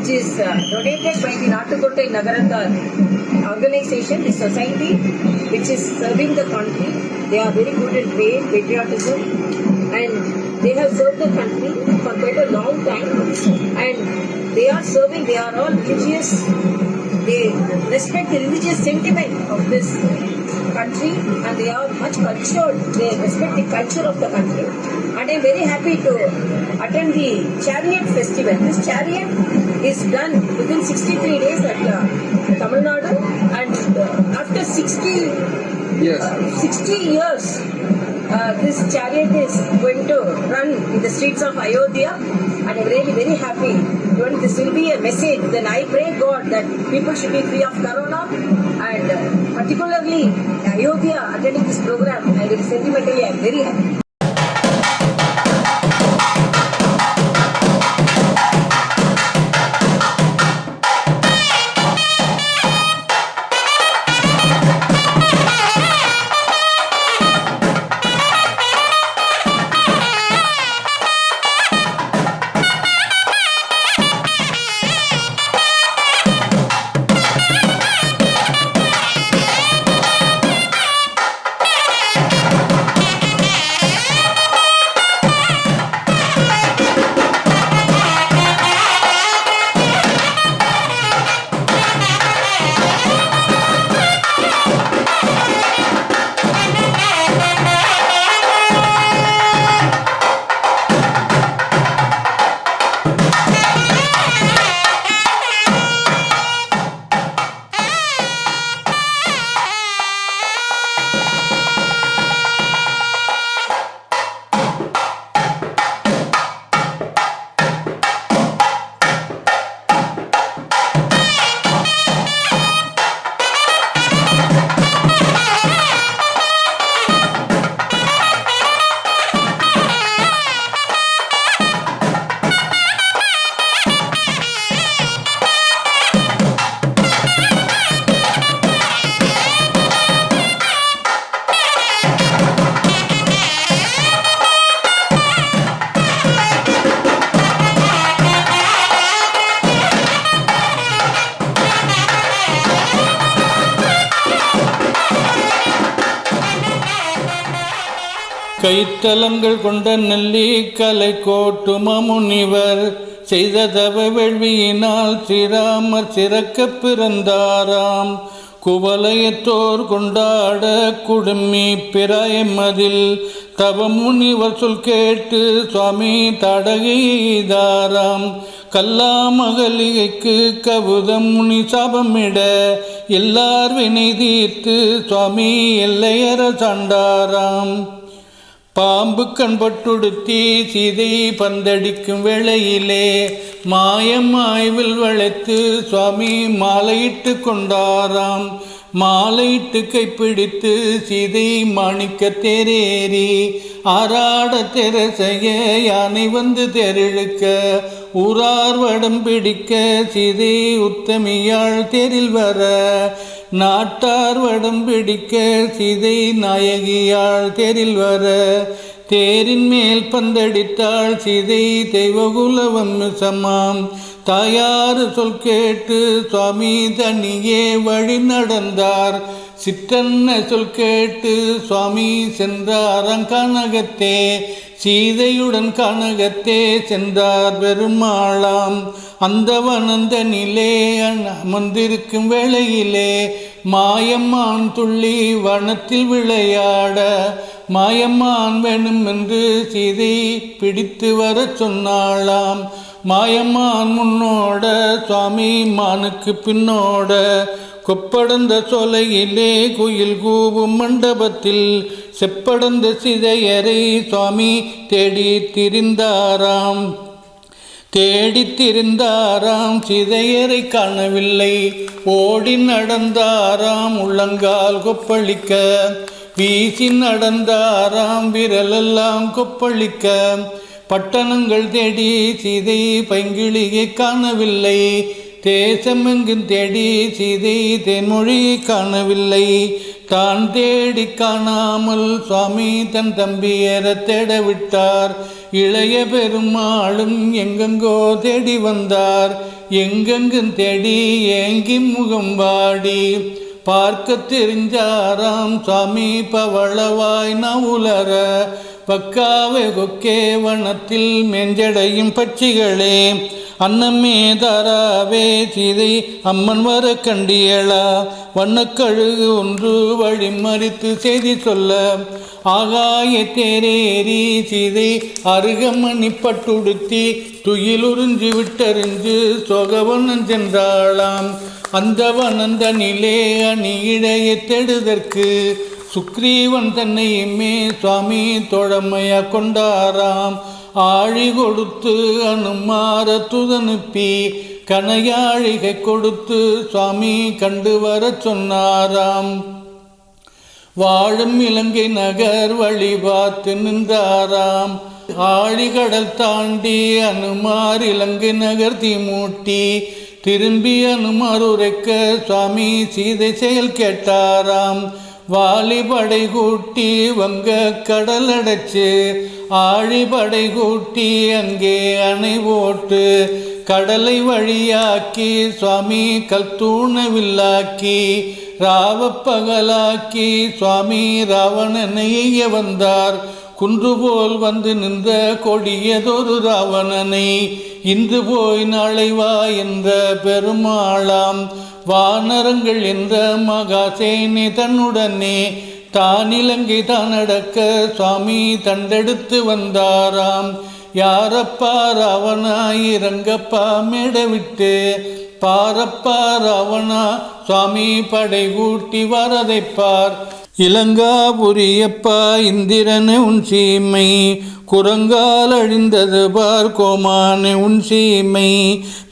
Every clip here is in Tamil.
which is uh, donated by the Natukottai Nagarathar organization, the society which is serving the country. They are very good at faith, patriotism, and they have served the country for quite a long time. And they are serving, they are all religious. They respect the religious sentiment of this country and they are much cultured. They respect the culture of the country. And I am very happy to attend the chariot festival. This chariot is done within 63 days at uh, Tamil Nadu and uh, after 60 Yes. uh, 60 years uh, this chariot is going to run in the streets of Ayodhya and I'm really very happy. Even this will be a message. Then I pray God that people should be free of corona and uh, particularly Ayodhya attending this program. I will sentimentally I am very happy. கைத்தலங்கள் கொண்ட நெல்லி கலை முனிவர் செய்த தவ வேள்வியினால் ஸ்ரீராமர் சிறக்க பிறந்தாராம். குவலயத்தோர் கொண்டாட குடுமி பிராயமதில் தவ முனிவர் சொல் கேட்டு சுவாமி தடகைதாராம் கல்லாமகலிகைக்கு கவுதம் முனி சாபமிட. எல்லார் வினை தீர்த்து சுவாமி எல்லையர சாண்டாராம் பாம்பு கண்பட்டுடுத்தி சீதை பந்தடிக்கும் வேளையிலே மாயம் ஆய்வில் வளைத்து சுவாமி மாலையிட்டு கொண்டாராம். மாலையிட்டு கைப்பிடித்து சீதை மாணிக்க தேரேறி ஆராட தெரசைய யானை வந்து தெருழுக்க ஊரார் வடம் பிடிக்க சீதை உத்தமியாள் தேரில் வர நாட்டார் வடம் பிடிக்க சீதை நாயகியாள் தேரில் வர தேரின் மேல் பந்தடித்தாள் சீதை தெய்வகுலவம் சமாம். தாயாறு சொல் கேட்டு சுவாமி தனியே வழி நடந்தார். சிற்றன்ன சொல் கேட்டு சுவாமி சென்றாரங் கனகத்தே சீதையுடன் கனகத்தே சென்றார் பெருமாளாம். அந்த வனந்தனிலே அமர்ந்திருக்கும் வேளையிலே மாயம்மான் துள்ளி வனத்தில் விளையாட மாயம்மான் வேணும் என்று சீதை பிடித்து வரச் சொன்னாளாம். மாயம்மான் முன்னோட சுவாமி மானுக்கு பின்னோட கொப்படந்த சோலையிலே குயில் கூவும் மண்டபத்தில் செப்படந்த சிதையரை சுவாமி தேடி திரிந்தாராம். தேடித் திரிந்தாராம் சிதையரை காணவில்லை. ஓடி நடந்தாராம் உள்ளங்கால் கொப்பளிக்க. வீசி நடந்தாராம் விரலெல்லாம் கொப்பளிக்க. பட்டணங்கள் தேடி சிதை பைங்கிளியை காணவில்லை. தேசமெங்கும் தேடி சீதை தென்மொழி காணவில்லை. தான் தேடி காணாமல் சுவாமி தன் தம்பியர தேட விட்டார். இளைய பெருமாளும் எங்கெங்கோ தேடி வந்தார். எங்கெங்கும் தேடி ஏங்கி முகம் வாடி. பார்க்க தெரிஞ்சாராம் சுவாமி பவளவாய் நவுலர பக்காவே கொக்கே வனத்தில் மெஞ்சடையும் பட்சிகளே. அன்னமே தாராவே சீதை அம்மன் வர கண்டியளா. வண்ணக்கழுகு ஒன்று வழி மறித்து செய்தி சொல்ல. ஆகாய தேரேறி சீதை அருகமணி பட்டுடுத்தி துயிலுறிஞ்சி விட்டறிஞ்சு சோகவனம் சென்றாளாம். அந்த வனந்தனிலே அணியிடைய தேடுதற்கு சுக்ரீவன் தன்னையுமே சுவாமி தோழமையா கொண்டாராம். ஆழி கொடுத்து அனுமார துதனுப்பி கனையாழிகை கொடுத்து சுவாமி கண்டு வர சொன்னாராம். வாழும் இலங்கை நகர் வழி பார்த்து நின்றாராம் ஆழிகடல் தாண்டி அனுமார் இலங்கை நகர் தீமூட்டி திரும்பி அனுமார் உரைக்க சுவாமி சீதை செயல் கேட்டாராம். வாலிபடை கூட்டி வங்க கடல் அடைச்சு ஆழிபடை கூட்டி அங்கே அணை போட்டு கடலை வழியாக்கி சுவாமி கல்தூணவில்லாக்கி ராவப்பகலாக்கி சுவாமி ராவணனைய வந்தார். குன்று போல் வந்து நின்ற கொடியதொரு ராவணனை இன்று போய் நாளை வா என்ற பெருமாளாம் வானரங்கள் என்ற மகாசேனி தன்னுடனே தானிலங்கை தான் அடக்க சுவாமி தண்டெடுத்து வந்தாராம். யாரப்பா ராவணா இறங்கப்பா மேடவிட்டு. பாரப்பா ராவணா சுவாமி படை கூட்டி வரதைப்பார். இலங்காபுரியப்பா இந்திரன் உன் சீமை குரங்கால் அழிந்தது பார் கோமானு உன் சீமை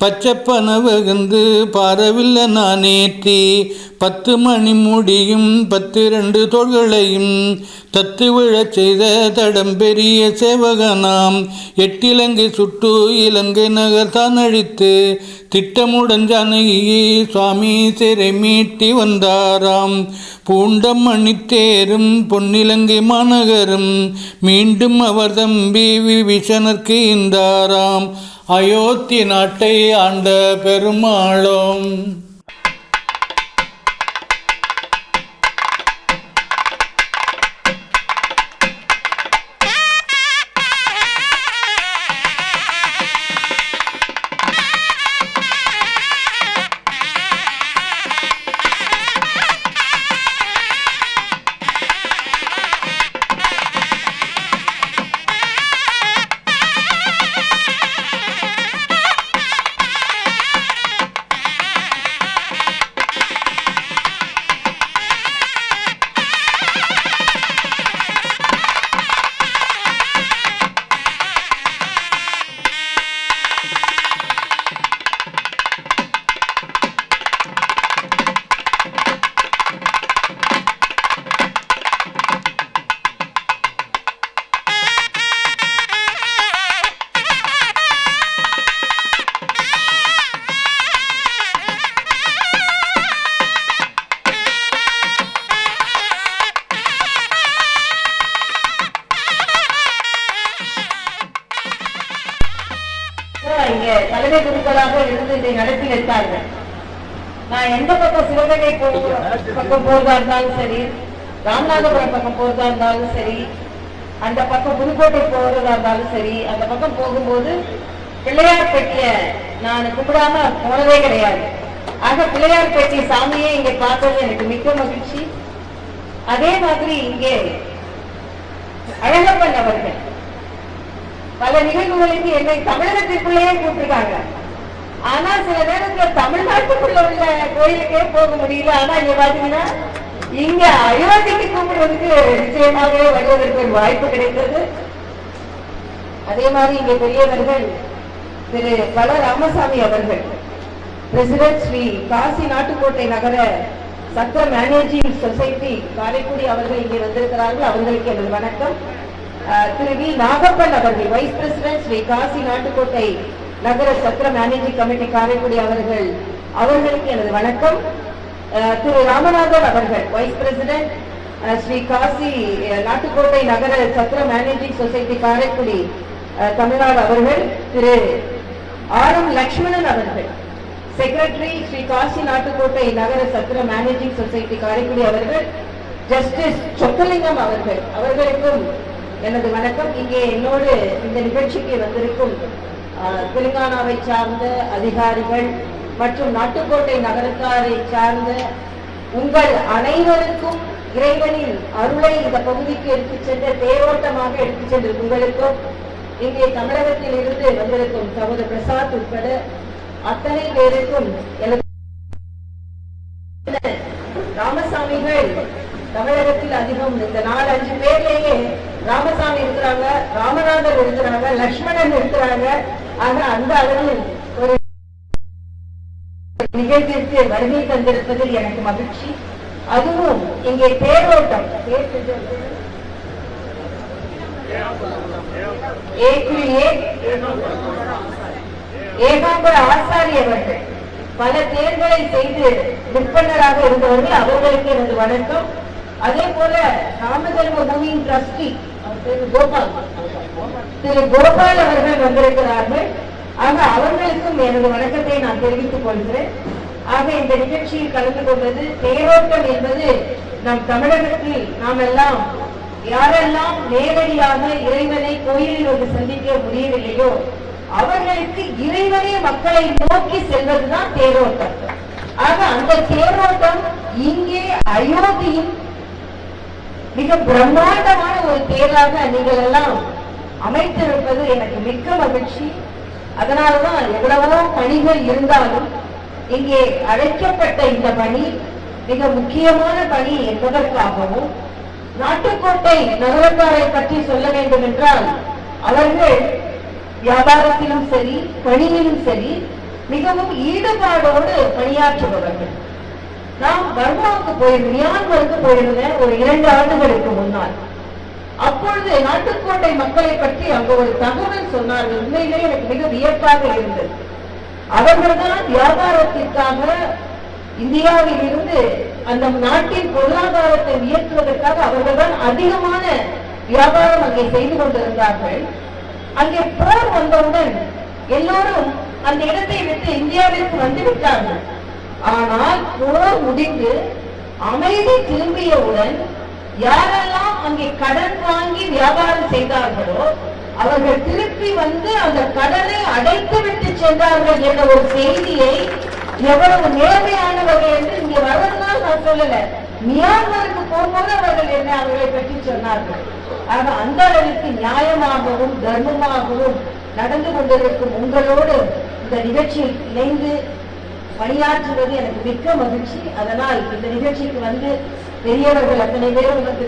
பச்சப்பன வகுந்து பாரவில்லை நான் ஏற்றி. பத்து மணி முடியும் பத்து ரெண்டு தோள்களையும் தத்து விழச் செய்த தடம் பெரிய சேவகனாம். எட்டிலங்கை சுட்டு இலங்கை நகர் தான் அழித்து திட்டமுடன் ஜானகியை சுவாமி சிறை மீட்டி வந்தாராம். பூண்டம் மணித்தேரும் பொன்னிலங்கை மாநகரும் மீண்டும் அவர்தம் நம்பி விபீஷணர்க்கு இந்தாராம். அயோத்தி நாட்டை ஆண்ட பெருமாளும். சிவகங்கை பக்கம் போறதா இருந்தாலும் சரி ராமநாதபுரம் பக்கம் போறதா இருந்தாலும் சரி அந்த பக்கம் புதுக்கோட்டை போறதா இருந்தாலும் சரி அந்த பக்கம் போகும்போது பிள்ளையார் பெட்டிய நான் கும்பிடாம போனதே கிடையாது. ஆக பிள்ளையார் பெட்டி சாமியே இங்க பார்த்தது எனக்கு மிக்க மகிழ்ச்சி. அதே மாதிரி இங்கே அழகப்பன் அவர்கள் பல நிகழ்வுகளுக்கு என்னை தமிழகத்திற்குள்ளேயே கூப்பிட்டுருக்காங்க. ஆனா சில நேரத்துல தமிழ்நாட்டுக்குள்ள உள்ள கோயிலுக்கே போக முடியல. ஆனா இங்க பாத்தீங்கன்னா இங்க அயோத்திக்கு கும்பிடுவதற்கு நிச்சயமாகவே வருவதற்கு ஒரு வாய்ப்பு கிடைத்தது அதே மாதிரி இங்க பெரியவர்கள் திரு பல ராமசாமி அவர்கள் பிரசிடென்ட் ஸ்ரீ காசி நாட்டுக்கோட்டை நகர சத்திர மேனேஜிங் சொசைட்டி காரைக்குடி அவர்கள் இங்கே வந்திருக்கிறார்கள். அவர்களுக்கு எனது வணக்கம். அஹ், திரு வி நாகப்பன் அவர்கள் vice president Sri Kasi Nattukottai Nagara Chathira managing committee Karaikudi அவர்கள் அவர்களுக்கு எனது வணக்கம். திரு ராமநாதன் அவர்கள் vice president Sri Kasi Nattukottai Nagara Chathira managing society Karaikudi Tamil Nadu அவர்கள் திரு ஆர் எம் லக்ஷ்மணன் அவர்கள் செக்ரட்டரி ஸ்ரீ காசி நாட்டுக்கோட்டை நகர சத்திர மேனேஜிங் சொசைட்டி காரைக்குடி அவர்கள் ஜஸ்டிஸ் சொக்கலிங்கம் அவர்கள் அவர்களுக்கும் எனது வணக்கம். இங்கே என்னோடு இந்த நிகழ்ச்சிக்கு வந்திருக்கும் தெலுங்கானாவை சார்ந்த அதிகாரிகள் மற்றும் நாட்டுக்கோட்டை நகரத்தாரை சார்ந்த உங்கள் அனைவருக்கும் இறைவனின் அருளை இந்த பகுதிக்கு எடுத்துச் சென்ற தேரோட்டமாக எடுத்துச் சென்ற உங்களுக்கும் இங்கே தமிழகத்தில் இருந்து வந்திருக்கும் சகோதரர் பிரசாத் உட்பட அத்தனை பேருக்கும் எனது ராமசாமிகள் தமிழகத்தில் அதிகம் இந்த நாலு அஞ்சு பேர்லேயே ராமசாமி இருக்கிறாங்க ராமநாதர் இருக்கிறாங்க லக்ஷ்மணன் இருக்கிறாங்க. ஆக அந்த அளவில் ஒரு நிகழ்ச்சிக்கு வருகை தந்திருப்பதில் எனக்கு மகிழ்ச்சி. அதுவும் இங்கே தேரோட்டம். ஏகாம்பர ஆசாரி அவர்கள். பல தேர்களை செய்து விற்பனராக இருந்தவர்கள் அவர்களுக்கு எனது வணக்கம். அதே போல ராமஜென்ம பூமியின் ட்ரஸ்டி அவர் பேரு கோபால். திரு கோபால் அவர்கள் வந்திருக்கிறார்கள். ஆக அவர்களுக்கும் எனது வணக்கத்தை நான் தெரிவித்துக் கொள்கிறேன். ஆக இந்த நிகழ்ச்சியில் கலந்து கொண்டது தேரோட்டம் என்பது நம் தமிழகத்தில் நாம் எல்லாம் யாரெல்லாம் நேரடியாக இறைவனை கோயிலில் வந்து சந்திக்க முடியவில்லையோ அவர்களுக்கு இறைவனே மக்களை நோக்கி செல்வதுதான் தேரோட்டம். ஆக அந்த தேரோட்டம் இங்கே அயோத்தியின் மிக பிரம்மாண்டமான ஒரு தேராக நீங்கள் எல்லாம் அமைத்திருப்பது எனக்கு மிக்க மகிழ்ச்சி. அதனால்தான் எவ்வளவோ பணிகள் இருந்தாலும் இங்கே அழைக்கப்பட்ட இந்த பணி மிக முக்கியமான பணி என்பதற்காகவும் நாட்டுக்கோட்டை நகரத்தாரை பற்றி சொல்ல வேண்டும் என்றால் அவர்கள் வியாபாரத்திலும் சரி பணியிலும் சரி மிகவும் ஈடுபாடோடு பணியாற்றுபவர்கள். நாம் பர்மாவுக்கு போயிருந்த மியான்மருக்கு போயிருந்தேன் ஒரு இரண்டு ஆண்டுகளுக்கு முன்னால் அப்பொழுது நாட்டுக்கோட்டை மக்களை பற்றி அங்க ஒரு தகவல் சொன்னார்கள். உண்மையிலே எனக்கு மிக வியப்பாக இருந்தது. அவர்கள்தான் வியாபாரத்திற்காக இந்தியாவில் இருந்து அந்த நாட்டின் பொருளாதாரத்தை உயர்த்துவதற்காக அவர்கள்தான் அதிகமான வியாபாரம் அங்கே செய்து கொண்டிருந்தார்கள். அங்கே போர் வந்தவுடன் எல்லோரும் அந்த இடத்தை விட்டு இந்தியாவிற்கு வந்து விட்டார்கள் ஆனால் போர் முடிந்து அமைதி திரும்பியவுடன் யாரெல்லாம் அங்கே கடன் வாங்கி வியாபாரம் செய்தார்களோ அவர்கள் திருப்பி வந்து அந்த கடனை அடைத்து விட்டு சென்றார்கள் என்ற ஒரு செய்தியை எவ்வளவு நேர்மையானவர்கள் என்று இங்கே வருவதனால் நான் சொல்லல. மியான்மருக்கு போகும்போது அவர்கள் என்ன அவர்களை பற்றி சொன்னார்கள். ஆக அந்த அளவிற்கு நியாயமாகவும் தர்மமாகவும் நடந்து கொண்டிருக்கும் உங்களோடு இந்த நிகழ்ச்சியில் இணைந்து பணியாற்றுவது எனக்கு மிக்க மகிழ்ச்சி. அதனால் இந்த நிகழ்ச்சிக்கு வந்து பெரியவர்கள் அத்தனை பேரும் வந்து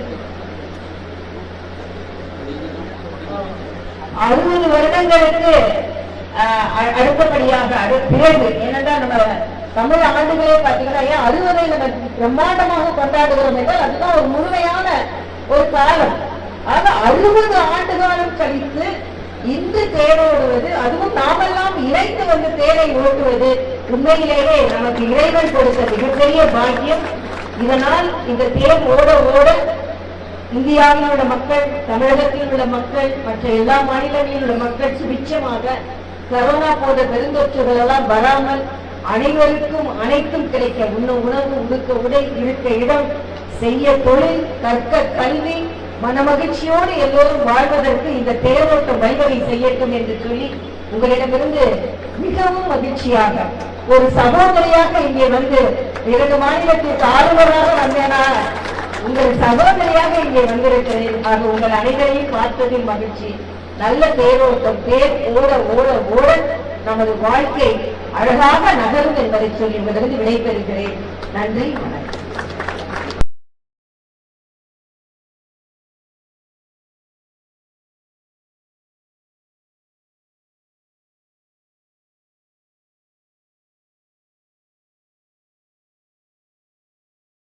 அறுபது வருடங்களுக்கு அடுத்தபடியாக பிறகு ஏனென்றால் நம்ம தமிழ் ஆண்டுகளே பார்த்தீங்கன்னா ஏன் அறுபதை நம்ம பிரம்மாண்டமாக கொண்டாடுகிறோம் என்றால் அதுதான் ஒரு முழுமையான ஒரு காலம். ஆக அறுபது ஆண்டு காலம் கழித்து இன்று தேரோடுவது அதுவும் நாமெல்லாம் இணைந்து வந்து தேரை ஓட்டுவது உண்மையிலேயே நமக்கு இறைவன் கொடுத்த மிகப்பெரிய பாக்கியம். இதனால் இந்த தேர் ஓட ஓட இந்தியாவில் உள்ள மக்கள் தமிழகத்தில் உள்ள மக்கள் மற்ற எல்லா மாநிலங்களில் உள்ள மக்கள் சுபிச்சமாக கரோனா போன்ற பெருந்தொற்றுகள் எல்லாம் வராமல் அனைவருக்கும் அனைத்தும் கிடைக்க உண்ண உணவு உடுக்க உடை இருக்க இடம் செய்ய தொழில் கற்க கல்வி மனமகிழ்ச்சியோடு எல்லோரும் வாழ்வதற்கு இந்த தேரோட்டம் வழிவகை செய்யட்டும் என்று சொல்லி உங்களிடமிருந்து மிகவும் மகிழ்ச்சியாக ஒரு சகோதரியாக இங்கே வந்து இரண்டு மாநிலத்திற்கு ஆளுநராக வந்தேனா? உங்கள் சகோதரியாக இங்கே வந்திருக்கிறேன். ஆக உங்கள் அனைவரையும் பார்த்ததில் மகிழ்ச்சி. நல்ல தேரோட்டம். தேர் ஓட ஓட ஓட நமது வாழ்க்கை அழகாக நகரும் என்பதை சொல்லி உங்களிடம் விடைபெறுகிறேன். நன்றி வணக்கம்.